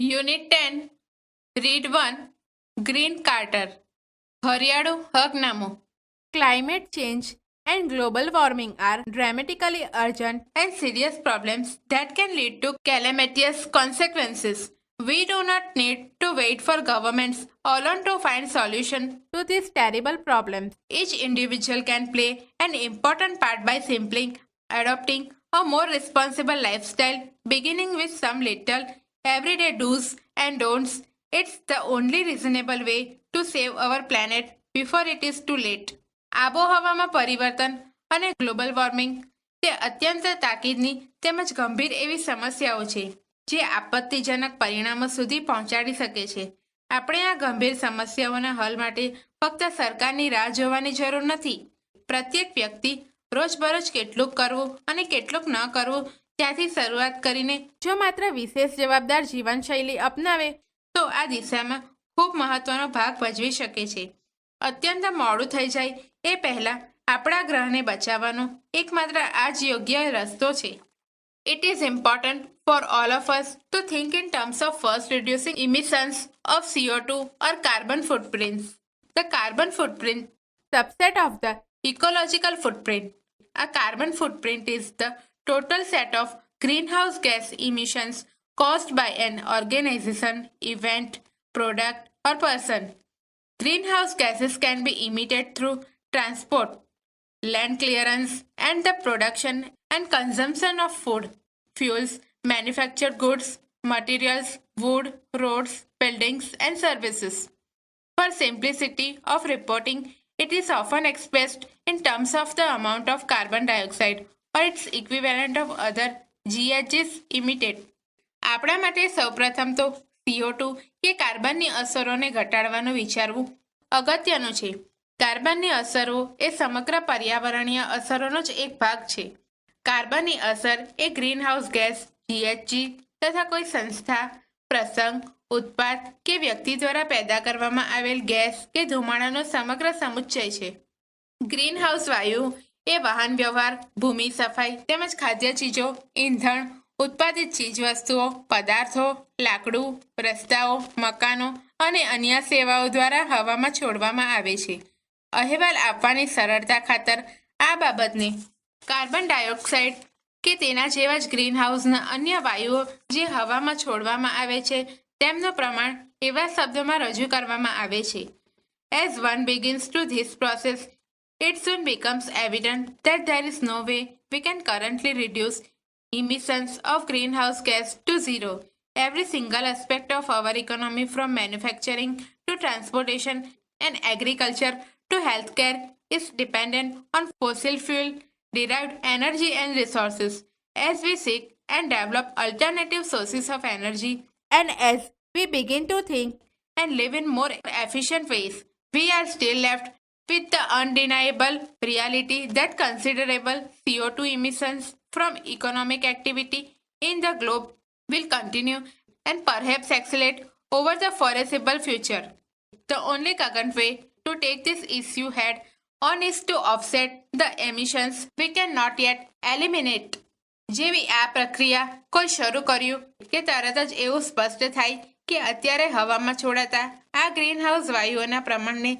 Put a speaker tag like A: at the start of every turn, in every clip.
A: Unit ten read one green carter હરિયાળું હકનામું
B: Climate change and global warming are dramatically urgent
A: and serious problems that can lead to calamitous consequences. We do not need to wait for governments alone to find solution.
B: to these terrible problems.
A: Each individual can play an important part by simply adopting a more responsible lifestyle, beginning with some little everyday do's and don'ts. It's the only reasonable way to save our planet before it is too late. આબોહવામાં પરિવર્તન અને global warming તે અત્યંત તાકીદની તેમજ ગંભીર એવી સમસ્યાઓ છે, જે આપત્તિજનક પરિણામો સુધી પહોંચાડી શકે છે આપણે આ ગંભીર સમસ્યાઓના હલ માટે ફક્ત સરકારની રાહ જોવાની જરૂર નથી પ્રત્યેક વ્યક્તિ રોજબરોજ કેટલુંક કરવું અને કેટલુંક ન કરવું ત્યાંથી શરૂઆત કરીને
B: જો માત્ર વિશેષ જવાબદાર જીવનશૈલી અપનાવે,
A: તો આ દિશામાં ખૂબ મહત્વનો ભાગ ભજવી શકે છે અત્યંત મોડું થઈ જાય એ પહેલાં આપણા ગ્રહને બચાવવાનો એકમાત્ર આ જ યોગ્ય રસ્તો છે it is important for all of us to think in terms of first reducing emissions of CO2 or carbon footprints. The carbon footprint,
B: subset of the
A: ecological footprint. A carbon footprint is the total set of greenhouse gas emissions caused by an organization, event, product, or person. Greenhouse gases can be emitted through transport, land clearance, and the production and consumption of food, fuels, manufactured goods, materials, wood, roads, buildings, and services. For simplicity of reporting, it is often expressed in terms of the amount of carbon dioxide or its equivalent of other GHGs emitted. આપણા માટે સૌપ્રથમ તો CO2 કે કાર્બનની અસરોને ઘટાડવાનું વિચારવું અગત્યનું છે. કાર્બનની અસરો એ સમગ્ર પર્યાવરણીય અસરોનો જ એક ભાગ છે. કાર્બનની અસર એ ગ્રીનહાઉસ ગેસ જીએચજી તથા કોઈ સંસ્થા, પ્રસંગ, ઉત્પાદ કે વ્યક્તિ દ્વારા પેદા કરવામાં આવેલ ગેસ કે ધુમાડાનો સમગ્ર સમુચ્ચય છે. ગ્રીનહાઉસ વાયુ એ વાહન વ્યવહાર, ભૂમિ સફાઈ તેમજ ખાદ્ય ચીજો, ઈંધણ, ઉત્પાદિત ચીજવસ્તુઓ, પદાર્થો, લાકડું, રસ્તાઓ, મકાનો અને અન્ય સેવાઓ દ્વારા હવામાં છોડવામાં આવે છે. અહેવાલ આપવાની સરળતા ખાતર આ બાબતને કાર્બન ડાયોક્સાઇડ કે તેના જેવા જ ગ્રીનહાઉસના અન્ય વાયુઓ જે હવામાં છોડવામાં આવે છે, તેમનું પ્રમાણ એવા શબ્દોમાં રજૂ કરવામાં આવે છે. As one begins to this process it soon becomes evident that there is no way we can currently reduce emissions of greenhouse gas to zero. Every single aspect of our economy, from manufacturing to transportation and agriculture to healthcare, is dependent on fossil fuel derived energy and resources. As we seek and develop alternative sources of energy
B: and as we begin to think
A: and live in more efficient ways, we are still left with the undeniable reality that considerable CO2 emissions from economic activity in the globe will continue and perhaps accelerate over the foreseeable future. The only current way to take this issue head on is to offset the emissions we cannot yet eliminate. જેવી આ પ્રક્રિયા કોઈ શરૂ કર્યું કે તરત જ એવું સ્પષ્ટ થાય કે અત્યારે હવામાં છોડાતા આ ગ્રીનહાઉસ વાયુઓના પ્રમાણને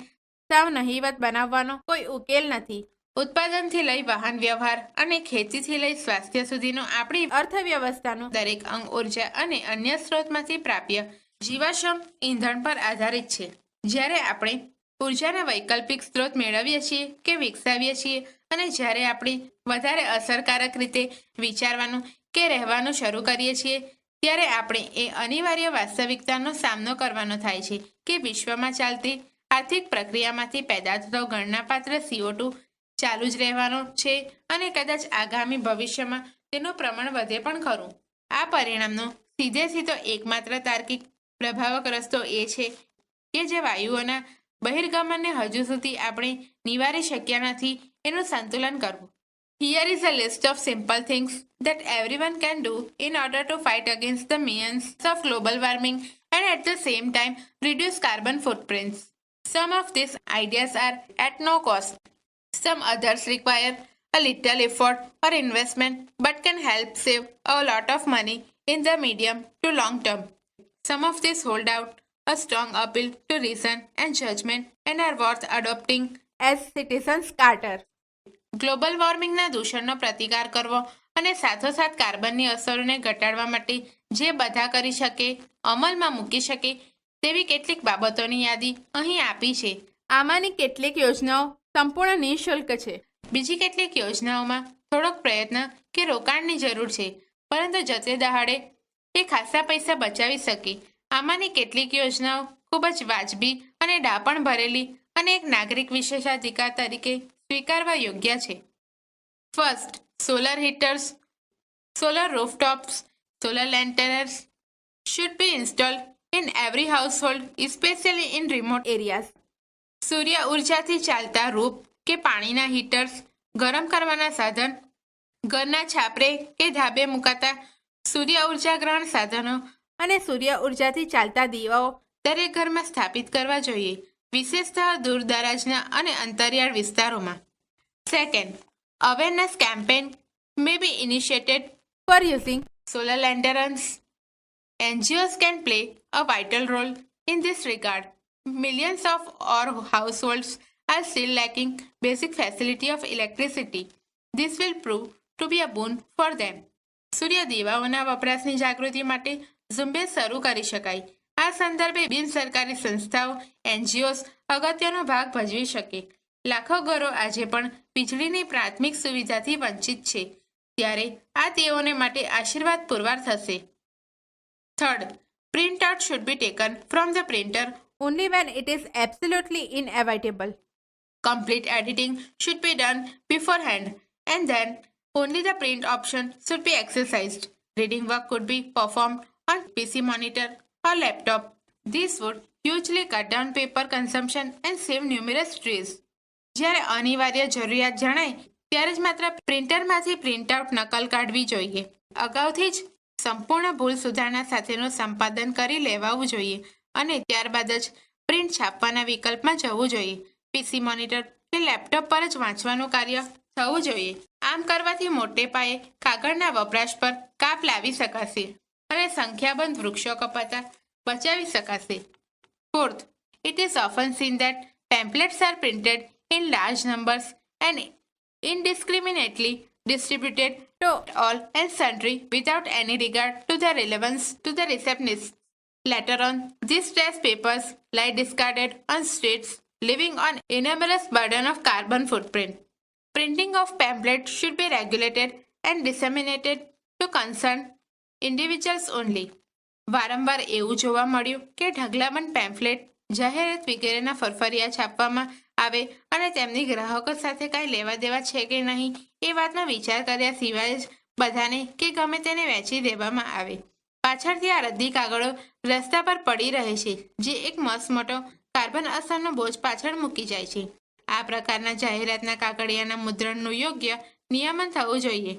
B: સાવ નહીવત બનાવવાનો કોઈ ઉકેલ નથી.
A: ઉત્પાદનથી લઈ વાહન વ્યવહાર અને ખેતીથી લઈ સ્વાસ્થ્ય સુધીનો આપણી
B: અર્થવ્યવસ્થાનું
A: દરેક અંગ ઊર્જા અને અન્ય સ્ત્રોતમાંથી પ્રાપ્ય જીવાશ્રમ ઈંધણ પર આધારિત છે. જ્યારે આપણે ઉર્જાના વૈકલ્પિક સ્ત્રોત મેળવીએ છીએ કે વિકસાવીએ છીએ અને જ્યારે આપણે વધારે અસરકારક રીતે વિચારવાનું કે રહેવાનું શરૂ કરીએ છીએ, ત્યારે આપણે એ અનિવાર્ય વાસ્તવિકતાનો સામનો કરવાનો થાય છે કે વિશ્વમાં ચાલતી આર્થિક પ્રક્રિયામાંથી પેદા થતો ગણનાપાત્ર CO2 ચાલુ જ રહેવાનો છે અને કદાચ આગામી ભવિષ્યમાં તેનું પ્રમાણ વધે પણ ખરું આ પરિણામનો સીધે સીધો એકમાત્ર તાર્કિક પ્રભાવક રસ્તો એ છે કે જે વાયુઓના બહિર્ગમનને હજુ સુધી આપણે નિવારી શક્યા નથી એનું સંતુલન કરવું Here is a list of simple things that everyone can do in order to fight against the means of global warming and at the same time reduce carbon footprints. Some of these ideas are at no cost. Some others require a little effort or investment but can help save a lot of money in the medium to long term. some of these hold out a strong appeal to reason and judgment and are worth adopting.
B: as citizens Carter.
A: Global વોર્મિંગના દૂષણનો પ્રતિકાર કરવો અને સાથોસાથ કાર્બનની અસરોને ઘટાડવા માટે જે બધા કરી શકે અમલમાં મૂકી શકે તેવી કેટલીક બાબતોની યાદી અહીં આપી છે.
B: આમાંની કેટલીક યોજનાઓ સંપૂર્ણ નિઃશુલ્ક છે.
A: બીજી કેટલીક યોજનાઓમાં થોડોક પ્રયત્ન કે રોકાણની જરૂર છે પરંતુ જતે દહાડે એ ખાસા પૈસા બચાવી શકે. આમાંની કેટલીક યોજનાઓ ખૂબ જ વાજબી અને ડાપણ ભરેલી અને એક નાગરિક વિશેષાધિકાર તરીકે સ્વીકારવા યોગ્ય છે. First solar heaters solar rooftops solar lanterns should be installed in every household, especially in remote
B: areas
A: સૂર્ય ઉર્જાથી ચાલતા રૂપ કે પાણીના હીટર્સ ગરમ કરવાના સાધન ઘરના છાપરે કે ધાબે મુકાતા સૂર્ય ઊર્જા ગ્રહણ સાધનો
B: અને સૂર્ય ઉર્જાથી ચાલતા દીવાઓ
A: દરેક ઘરમાં સ્થાપિત કરવા જોઈએ વિશેષતઃ દૂર દરાજના અને અંતરિયાળ વિસ્તારોમાં second awareness campaign may be initiated
B: for using
A: solar lanterns. NGOs can play a vital role in this regard. Millions of our households are still lacking basic facility of electricity. This will prove to be a boon for them. સૂર્ય દેવાઓના વપરાશની જાગૃતિ માટે ઝુંબેશ શરૂ કરી શકાય આ સંદર્ભે બિન સરકારી સંસ્થાઓ એનજીઓસ અગત્યનો ભાગ ભજવી શકે લાખો ઘરો આજે પણ વીજળીની પ્રાથમિક સુવિધાથી વંચિત છે ત્યારે આ તેઓને માટે આશીર્વાદ પુરવાર થશે Third print out should be taken from the printer
B: only when it is absolutely inevitable
A: complete editing should be done beforehand and then only the print option should be exercised. Reading work could be performed on PC monitor or laptop. This would hugely cut down paper consumption and save numerous trees. જ્યારે અનિવાર્ય જરૂરિયાત જણાય ત્યારે જ માત્ર પ્રિન્ટરમાંથી printout નકલ કાઢવી જોઈએ અગાઉથી જ સંપૂર્ણ ભૂલ સુધારણા સાથેનું સંપાદન કરી લેવાવું જોઈએ અને ત્યારબાદ જ પ્રિન્ટ છાપવાના વિકલ્પમાં જવું જોઈએ. પીસી મોનિટર કે લેપટોપ પર જ વાંચવાનું કાર્ય થવું જોઈએ. આમ કરવાથી મોટે પાયે કાગળના વપરાશ પર કાપ લાવી શકાશે અને સંખ્યાબંધ વૃક્ષો કપાતા બચાવી શકાશે. Fourth it is often seen that pamphlets are printed in large numbers and indiscriminately distributed to all and sundry without any regard to the relevance to the receptionist. Later on, these trash papers lie discarded on streets, leaving an enormous burden of carbon footprint. Printing of pamphlets should be regulated and disseminated to concerned individuals only. વારંવાર એવું જોવા મળ્યું કે ઢગલાબંધ pamphlet જાહેરાત વગેરેના ફરફરિયા છાપવામાં આવે અને તેમની ગ્રાહકો સાથે કાંઈ લેવા દેવા છે કે નહીં એ વાતનો વિચાર કર્યા સિવાય જ બધાને કે ગમે તેને વેચી દેવામાં આવે. પાછળથી આ રદ્દી કાગળો રસ્તા પર પડી રહે છે, જે એક મસ્ત મોટો કાર્બન અસરનો બોજ પાછળ મૂકી જાય છે. આ પ્રકારના જાહેરાતના કાગળિયાના મુદ્રણનું યોગ્ય નિયમન થવું જોઈએ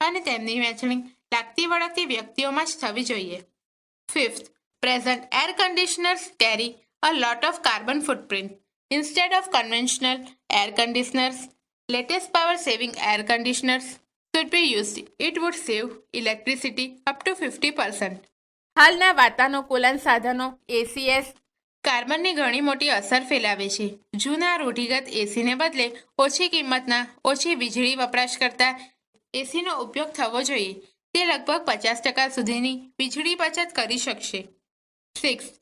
A: અને તેમની વહેંચણી લાગતી વળગતી વ્યક્તિઓમાં જ થવી જોઈએ. Fifth, present air conditioners carry a lot of carbon footprint. Instead of conventional air conditioners, latest power saving air conditioners should be used. It would save electricity up to 50%.
B: હાલના વાતાનુકૂલન સાધનો એસીએસ
A: કાર્બનની ઘણી મોટી અસર ફેલાવે છે જૂના રૂઢિગત એસીને બદલે ઓછી કિંમતના ઓછી વીજળી વપરાશ કરતા એસીનો ઉપયોગ થવો જોઈએ તે લગભગ પચાસ ટકા સુધીની વીજળી બચત કરી શકશે six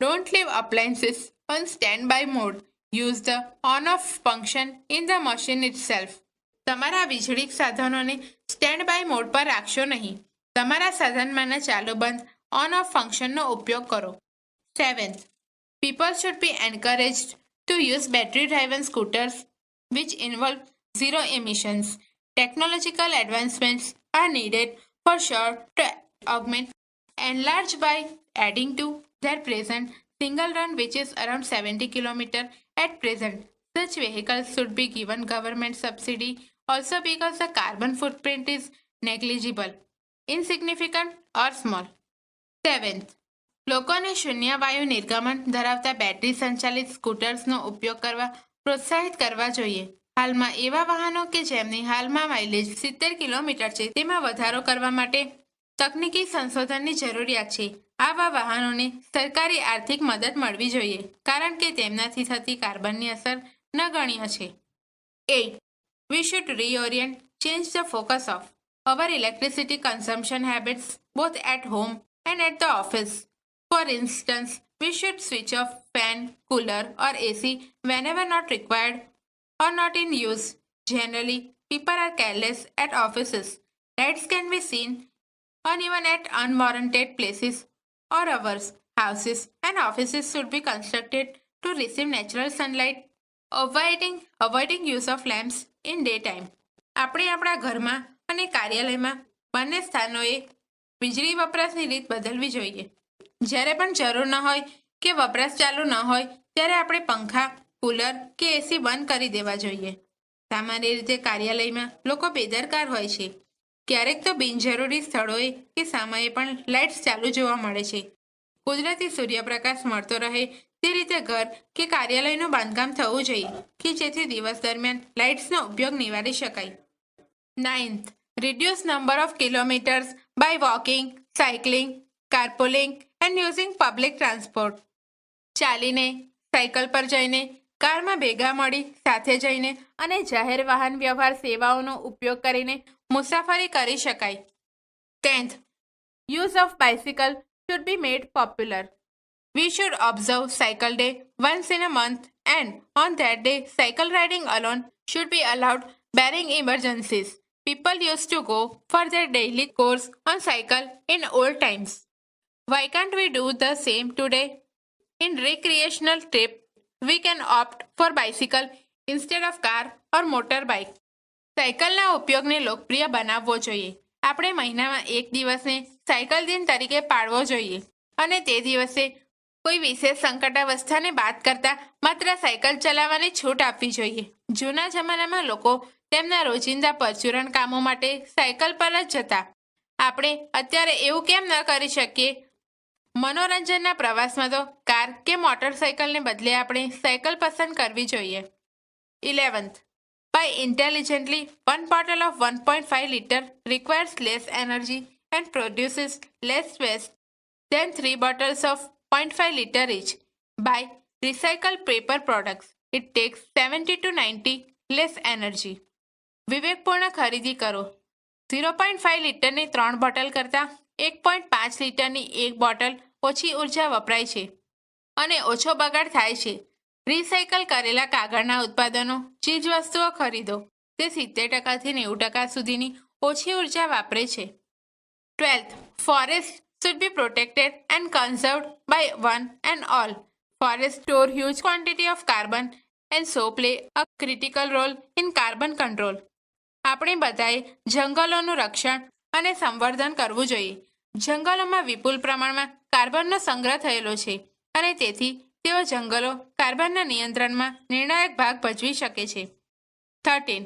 A: don't leave appliances on standby mode use the on off function in the machine itself તમારા વીજળી સાધનોને સ્ટેન્ડ બાય મોડ પર રાખશો નહીં તમારા સાધનમાંના ચાલુ બંધ ઓન ઓફ ફંક્શનનો ઉપયોગ કરો seventh People should be encouraged to use battery driven scooters which involve zero emissions. Technological advancements are needed for sure to augment, enlarge by adding to their present single run, which is around 70 km at present. Such vehicles should be given government subsidy also because the carbon footprint is negligible, insignificant, or small. Seventh, લોકોને શૂન્ય વાયુ નિર્ગમન ધરાવતા battery સંચાલિત સ્કૂટર્સનો ઉપયોગ કરવા પ્રોત્સાહિત કરવા જોઈએ હાલમાં એવા વાહનો કે જેમની હાલમાં માઇલેજ સિત્તેર કિલોમીટર છે તેમાં વધારો કરવા માટે તકનીકી સંશોધનની જરૂરિયાત છે આવા વાહનોને સરકારી આર્થિક મદદ મળવી જોઈએ કારણ કે તેમનાથી થતી કાર્બનની અસર નગણ્ય છે at We should reorient, change the focus of our electricity consumption habits both at home and at the office. For instance, we should switch off fan, cooler, or AC whenever not required or not in use. Generally, people are careless at offices. Lights can be seen on even at unwarranted places or hours. Houses and offices should be constructed to receive natural sunlight avoiding avoiding use of lamps in daytime આપણે આપણા ઘરમાં અને કાર્યાલયમાં બંને સ્થાનોએ વીજળી વપરાશની રીત બદલવી જોઈએ જ્યારે પણ જરૂર ન હોય કે વપરાશ ચાલુ ન હોય ત્યારે આપણે પંખા કુલર કે એસી બંધ કરી દેવા જોઈએ સામાન્ય રીતે કાર્યાલયમાં લોકો બેદરકાર હોય છે ક્યારેક તો બિનજરૂરી સ્થળોએ કે સામે પણ લાઇટ્સ ચાલુ જોવા મળે છે. કુદરતી સૂર્યપ્રકાશ મળતો રહે તે રીતે ઘર કે કાર્યાલયનું બાંધકામ થવું જોઈએ કે જેથી દિવસ દરમિયાન લાઇટ્સનો ઉપયોગ નિવારી શકાય. Ninth reduce number of kilometres by walking cycling carpooling and using public transport ચાલીને સાયકલ પર જઈને, કારમાં ભેગા મળી સાથે જઈને
B: અને જાહેર વાહન વ્યવહાર સેવાઓનો ઉપયોગ કરીને
A: મુસાફરી કરી શકાય tenth
B: use of bicycle should be made popular.
A: We should observe Cycle Day once in a month, and on that day, cycle riding alone should be allowed, barring emergencies. People used to go for their daily course on cycle in old times. Why can't we do the same today? In recreational trip, we can opt for bicycle instead of car or motorbike. સાયકલના ઉપયોગને લોકપ્રિય બનાવવો જોઈએ. આપણે મહિનામાં એક દિવસને cycle દિન તરીકે પાડવો જોઈએ અને તે દિવસે કોઈ વિશેષ સંકટાવસ્થાને બાદ કરતા માત્ર સાયકલ ચલાવવાની છૂટ આપવી જોઈએ. જૂના જમાનામાં લોકો તેમના રોજિંદા પરચુરણ કામો માટે સાયકલ પર જ જતા. આપણે અત્યારે એવું કેમ ન કરી શકીએ? મનોરંજનના પ્રવાસમાં તો કાર કે મોટરસાયકલને બદલે આપણે સાયકલ પસંદ કરવી જોઈએ. Eleventh By intelligently, one bottle of 1.5 liter requires less energy and produces less waste than three bottles of 0.5 liter each. By recycled paper products, it takes 70 to 90 less energy. વિવેકપૂર્ણ ખરીદી કરો zero point five લીટરની ત્રણ bottle કરતાં એક point પાંચ લીટરની એક bottle ઓછી ઊર્જા વપરાય છે અને ઓછો બગાડ થાય છે રિસાયકલ કરેલા કાગળના ઉત્પાદનો ચીજવસ્તુઓ ખરીદો. તે સિત્તેર ટકાથી નેવું ટકા સુધીની ઓછી ઊર્જા વાપરે છે. Twelfth forest should be protected and conserved by one and all forest store huge quantity of carbon and so play a critical role in carbon control આપણે બધાએ જંગલોનું રક્ષણ અને સંવર્ધન કરવું જોઈએ. જંગલોમાં વિપુલ પ્રમાણમાં કાર્બનનો સંગ્રહ થયેલો છે અને તેથી તેઓ જંગલો કાર્બનના નિયંત્રણમાં નિર્ણાયક ભાગ ભજવી શકે છે thirteen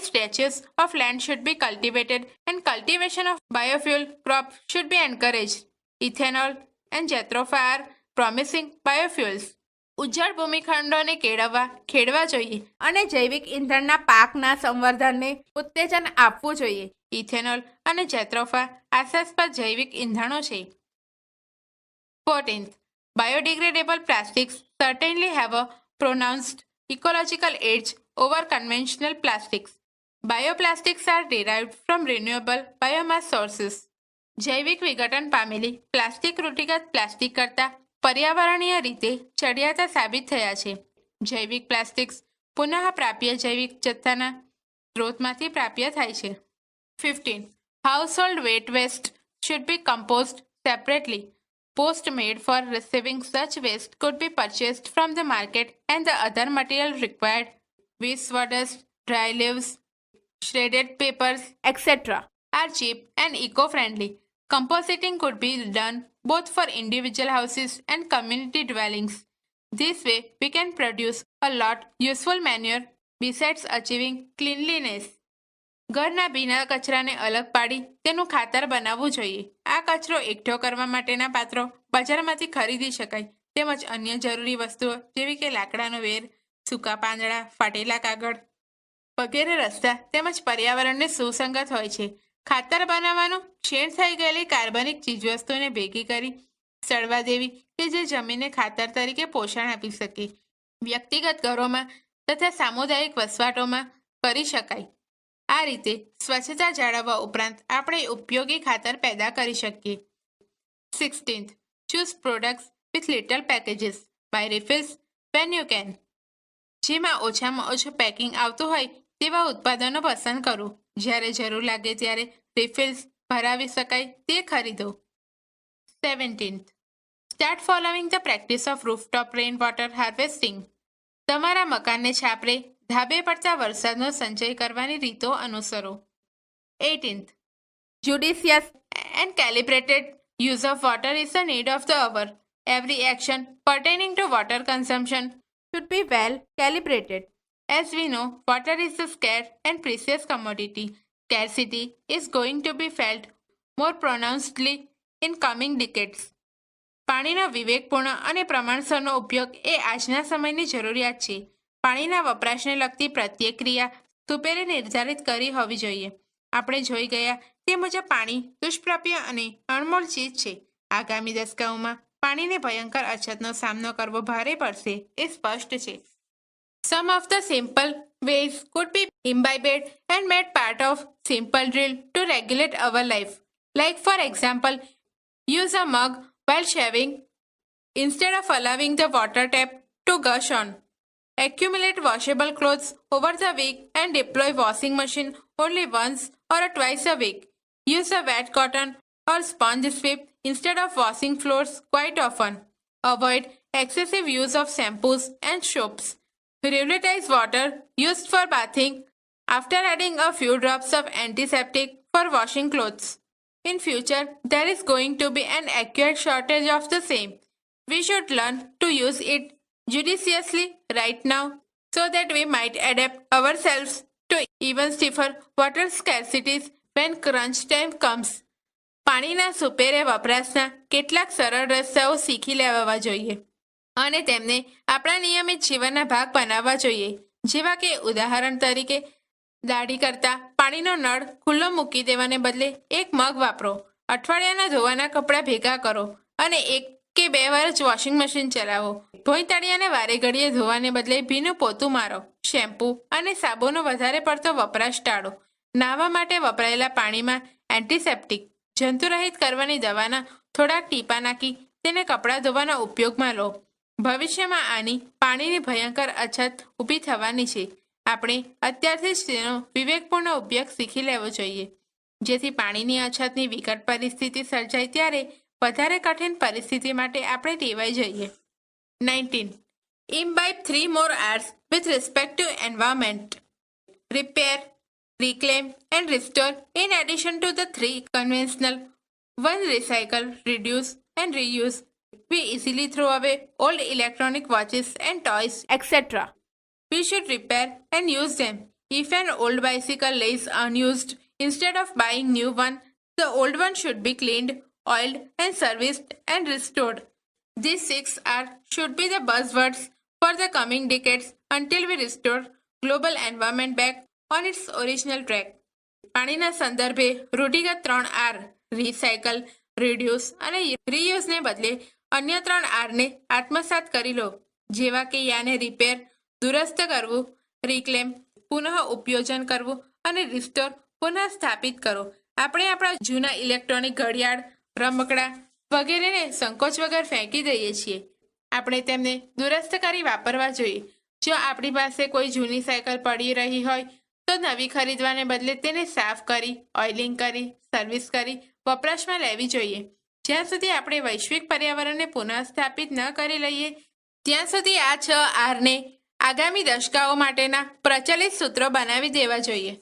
A: stretches of land should be cultivated and cultivation of biofuel crop should be encouraged. Ethanol and jatropha are promising biofuels. ઉજ્જડ ભૂમિખંડોને કેળવવા ખેડવા જોઈએ
B: અને જૈવિક ઇંધણના પાકના સંવર્ધનને ઉત્તેજન આપવું જોઈએ
A: ઇથેનોલ અને જેટ્રોફા આશાસ્પદ જૈવિક ઇંધણો છે fourteenth Biodegradable plastics certainly have a pronounced ecological edge over conventional plastics. Bioplastics are derived from renewable biomass sources. જૈવિક વિઘટન પામેલી પ્લાસ્ટિક રૂઢિગત પ્લાસ્ટિક કરતાં પર્યાવરણીય રીતે ચડિયાતા સાબિત થયા છે જૈવિક પ્લાસ્ટિક્સ પુનઃ પ્રાપ્ય જૈવિક જથ્થાના સ્ત્રોતમાંથી પ્રાપ્ય થાય છે fifteen household wet waste should be compose separately. Post made for receiving such waste could be purchased from the market and the other material required waste sawdust, dry leaves, shredded papers
B: etc.
A: are cheap and eco-friendly. Compositing could be done both for individual houses and community dwellings. This way, we can produce a lot useful manure besides achieving cleanliness. ઘરના ભીના કચરાને અલગ પાડી તેનું ખાતર બનાવવું જોઈએ. આ કચરો એકઠો કરવા માટેના પાત્રો બજારમાંથી ખરીદી શકાય તેમજ અન્ય જરૂરી વસ્તુઓ જેવી કે લાકડાનો વેર, સૂકા પાંદડા, ફાટેલા કાગળ વગેરે રસ્તા તેમજ પર્યાવરણને સુસંગત હોય છે. ખાતર બનાવવાનું ક્ષીણ થઈ ગયેલી કાર્બનિક ચીજવસ્તુને ભેગી કરી સડવા દેવી કે જે જમીનને ખાતર તરીકે પોષણ આપી શકે. વ્યક્તિગત ઘરોમાં તથા સામુદાયિક વસવાટોમાં કરી શકાય. આ રીતે સ્વચ્છતા જાળવવા ઉપરાંત આપણે ઉપયોગી ખાતર પેદા કરી શકીએ. Sixteenth choose products with little packages buy refills when you can જેમાં ઓછામાં ઓછું પેકિંગ આવતું હોય તેવા ઉત્પાદનો પસંદ કરો. જ્યારે જરૂર લાગે ત્યારે રિફિલ્સ ભરાવી શકાય તે ખરીદો. Seventeenth start following the practice of rooftop rain water harvesting તમારા મકાનને છાપરે ધાબે પડતા વરસાદનો સંચય કરવાની રીતો અનુસરો eighteenth
B: Judicious
A: and calibrated use of water is the need of the hour. Every action pertaining to water consumption,
B: should be well calibrated.
A: as we know, water is a scarce and precious commodity. Scarcity is going to be felt more pronouncedly in coming decades. પાણીનો વિવેકપૂર્ણ અને પ્રમાણસરનો ઉપયોગ એ આજના સમયની જરૂરિયાત છે પાણીના વપરાશને લગતી પ્રત્યેક ક્રિયા સુપેરે નિર્ધારિત કરી હોવી જોઈએ આપણે જોઈ ગયા તે મુજબ પાણી દુષ્પ્રાપ્ય અને અણમોલ ચીજ છે આગામી દશકાઓમાં પાણીને ભયંકર અછતનો સામનો કરવો ભારે પડશે એ સ્પષ્ટ છે some of the simple ways could be imbibed and made part of simple drill to regulate our life. Like for example, use a mug while shaving instead of allowing the water tap to gush on. Accumulate washable clothes over the week and deploy washing machine only once or twice a week. Use a wet cotton or sponge sweep instead of washing floors quite often. Avoid excessive use of shampoos and soaps. Reutilize water used for bathing after adding a few drops of antiseptic for washing clothes. In future, there is going to be an acute shortage of the same. We should learn to use it judiciously right now so that we might adapt ourselves to even stiffer water scarcities when crunch time comes. પાણીના સુપેરે વપરાશના કેટલાક સરળ રસ્તાઓ શીખી લેવા જોઈએ અને તેમને આપણા નિયમિત જીવનના ભાગ બનાવવા જોઈએ જેવા કે ઉદાહરણ તરીકે, દાઢી કરતા પાણીનો નળ ખુલ્લો મૂકી દેવાને બદલે એક મગ વાપરો, અઠવાડિયાના ધોવાના કપડાં ભેગા કરો અને એક કે બે વાર જ વોશિંગ મશીન ચલાવો. ભોંયતળિયાને વારે ઘડીએ ધોવાને બદલે ભીનું પોતું મારો. શેમ્પૂ અને સાબુનો વધારે પડતો વપરાશ ટાળો. નાહવા માટે વપરાયેલા પાણીમાં એન્ટિસેપ્ટિક જંતુરહિત કરવાની દવાના થોડાક ટીપા નાખી તેને કપડાં ધોવાના ઉપયોગમાં લો. ભવિષ્યમાં આની પાણીની ભયંકર અછત ઊભી થવાની છે. આપણે અત્યારથી જ તેનો વિવેકપૂર્ણ ઉપયોગ શીખી લેવો જોઈએ. જેથી પાણીની અછતની વિકટ પરિસ્થિતિ સર્જાય ત્યારે વધારે કઠિન પરિસ્થિતિ માટે આપણે ટેવાઈ જઈએ nineteen imbibe three more R's with respect to environment repair, reclaim, and restore in addition to the three conventional one recycle, reduce, and reuse. We easily throw away old electronic watches and toys.
B: etc.
A: We should repair and use them. If an old bicycle lays unused, instead of buying new one, the old one should be cleaned, oiled, and serviced and restored. These six R should be the buzzwords for the coming decades until we restore global environment back on its original track. પાણીના સંદર્ભે રૂઢિગત ત્રણ R recycle reduce અને રીયુઝને બદલે અન્ય ત્રણ આરને આત્મસાત કરી લો જેવા કે યાને રિપેર દુરસ્ત કરવું રિક્લેમ પુનઃ ઉપયોજન કરવું અને રિસ્ટોર પુનઃ સ્થાપિત કરો આપણે આપણા જૂના ઇલેક્ટ્રોનિક ઘડિયાળ રમકડા વગેરેને સંકોચ વગર ફેંકી દઈએ છીએ. આપણે તેમને દુરસ્ત કરી વાપરવા જોઈએ. જો આપણી પાસે કોઈ જૂની સાયકલ પડી રહી હોય, તો નવી ખરીદવાને બદલે તેને સાફ કરી, ઓઇલિંગ કરી, સર્વિસ કરી, વપરાશમાં લેવી જોઈએ. જ્યાં સુધી આપણે વૈશ્વિક પર્યાવરણને પુનઃસ્થાપિત ન કરી લઈએ, ત્યાં સુધી આ છ આરને આગામી દશકાઓ માટેના પ્રચલિત સૂત્રો બનાવી દેવા જોઈએ.